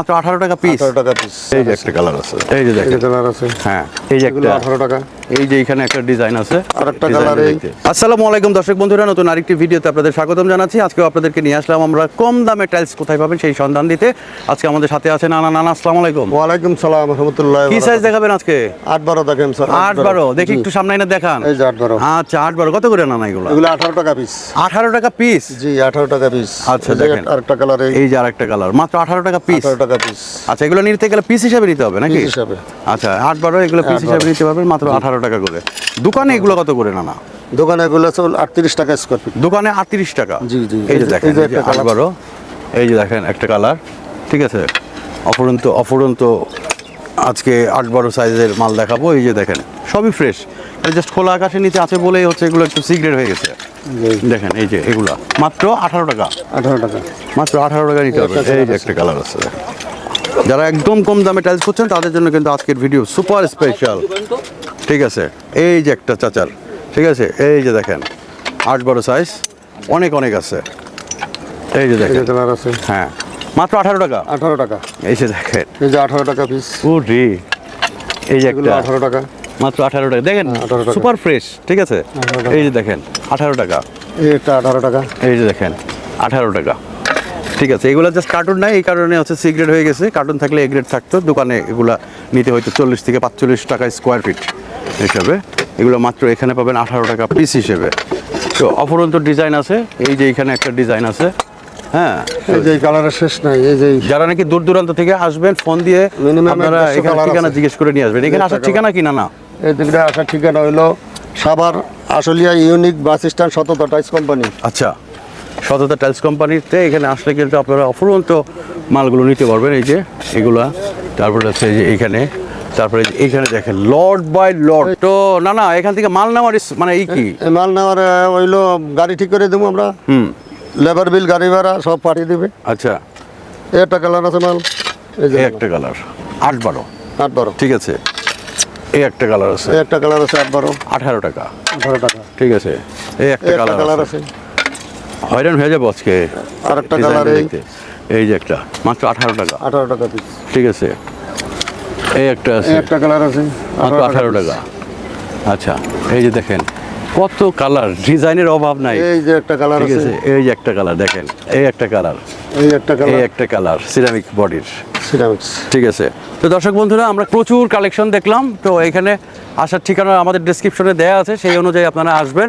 মাত্র আঠারো টাকা পিস আঠারো টাকা পিস এই যে একটা কালার আছে। এই যে দেখেন। কালার আছে। হ্যাঁ এই যে একটা। আঠারো টাকা। এই যে এখানে একটা ডিজাইন আছে। আরেকটা ডিজাইনটা এই। আসসালামু আলাইকুম দর্শক বন্ধুরা নতুন আরেকটি ভিডিওতে আপনাদের স্বাগতম জানাচ্ছি। আজকেও আপনাদেরকে নিয়ে আসলাম আমরা কম দামে টাইলস কোথায় পাবেন সেই সন্ধান দিতে। আজকে আমাদের সাথে আছে নানা নানা আসসালামু আলাইকুম। ওয়ালাইকুম সালাম রহমতুল্লাহ কি সাইজ দেখাবেন আজকে? আট বারো দেখেন স্যার আট বারো। দেখি একটু সামনে এনে দেখান। এই যে আট বারো। আচ্ছা আট বারো কত করে নানা এগুলো? টাকা পিস আঠারো টাকা পিস জি আঠারো টাকা পিস আচ্ছা, দেখেন। আরেকটা কালার এই। যে আরেকটা কালার মাত্র আঠারো টাকা পিস আঠারো টাকা পিস আচ্ছা এগুলো নিতে গেলে পিস হিসাবে নিতে হবে নাকি? হিসাবে। আচ্ছা আট বারো এগুলো পিস হিসাবে নিতে পারবেন মাত্র আঠারো টাকা করে। দোকানে এগুলো কত করে না দোকানে এগুলো চল আটত্রিশ টাকা স্কোয়ার ফিট দোকানে আটত্রিশ টাকা? জি, জি। এই যে দেখেন আট বারো এই যে দেখেন একটা কালার ঠিক আছে? অফুরন্ত অফুরন্ত আজকে আট বারো সাইজের মাল দেখাবো এই যে দেখেন সবই ফ্রেশ জাস্ট খোলা আকাশের নিচে আছে বলেই হচ্ছে এগুলো একটু সিগ্রেট হয়ে গেছে। দেখেন এই যে এগুলা মাত্র আঠারো টাকা। আঠারো টাকা। মাত্র আঠারো টাকা নিতে হবে। এই যে একটা কালার আছে যারা একদম কম দামে টাইলস করছেন তাদের জন্য কিন্তু আজকের ভিডিও সুপার স্পেশাল ঠিক আছে? এই যে একটা চাচার ঠিক আছে? এই যে দেখেন আট বড় সাইজ অনেক অনেক আছে। এই যে দেখেন। হ্যাঁ। মাত্র আঠারো টাকা? আঠারো টাকা। এই যে দেখেন। এই যে আঠারো টাকা পিস ও রে এই যে একটা। আঠারো টাকা। মাত্র আঠারো টাকা। দেখেন হ্যাঁ, 18 টাকা। সুপার ফ্রেশ ঠিক আছে? এই যে দেখেন আঠারো টাকা। এই একটা আঠারো টাকা। এই যে দেখেন আঠারো টাকা। ঠিক আছে এগুলো জাস্ট কার্টুন নাই এই কারণে হচ্ছে সিগ্রেট হয়ে গেছে। কার্টুন থাকলে এ গ্রেড থাকতো। দোকানে এগুলা নিতে হয়তো চল্লিশ থেকে পাঁচচল্লিশ টাকা স্কোয়ার ফিট হিসাবে। এগুলো মাত্র এখানে পাবেন আঠারো টাকা পিস হিসেবে। তো অপরন্ত ডিজাইন আছে। এই যে এখানে একটা ডিজাইন আছে। হ্যাঁ। এই যে কালারের শেষ নাই এই যে যারা নাকি দূর দূরান্ত থেকে আসবেন ফোন দিয়ে আপনারা এখানে ঠিকানা জিজ্ঞেস করে নিয়ে আসবেন। এখানে আসার ঠিকানা কিনা না এই দিকটা আসার ঠিকানা Savar Ashulia unique bus stand সততা কোম্পানি। আচ্ছা সততা টাইলস কোম্পানিতে এখানে আসলে কিন্তু আপনারা অফুরন্ত মালগুলো নিতে পারবেন এই যে এগুলা। তারপরে হচ্ছে এই যে এইখানে তারপরে এইখানে দেখেন লর্ড বাই লর্ড। তো না না এখান থেকে মাল নেওয়ার মানে এই কি মাল নেওয়ার হইল গাড়ি ঠিক করে দেবো আমরা। হুম। লেবার বিল গাড়ি ভাড়া সব পাঠিয়ে দেবে। আচ্ছা। এই একটা কালার আছে মাল এই যে। একটা কালার। আট বারো। আট বারো। ঠিক আছে। এই একটা কালার আছে। এই একটা কালার আছে আট বারো। আঠারো টাকা। আঠারো টাকা। ঠিক আছে। এই একটা কালার আছে। হয়রান হয়ে যাব আজকে আর একটা কালার এই। যে একটা। মাত্র আঠারো টাকা। আঠারো টাকা পিস ঠিক আছে। এই একটা আছে। একটা কালার আছে। মাত্র আঠারো টাকা। আচ্ছা। এই যে দেখেন। কত কালার? ডিজাইনের অভাব নাই। এই যে একটা কালার আছে। এই যে একটা কালার দেখেন এই একটা কালার। এই একটা কালার। এই একটা কালার সিরামিক বডির সিরামিক ঠিক আছে। তো দর্শক বন্ধুরা আমরা প্রচুর কালেকশন দেখলাম। তো এখানে আসার ঠিকানা আমাদের ডেসক্রিপশনে দেয়া আছে সেই অনুযায়ী আপনারা আসবেন।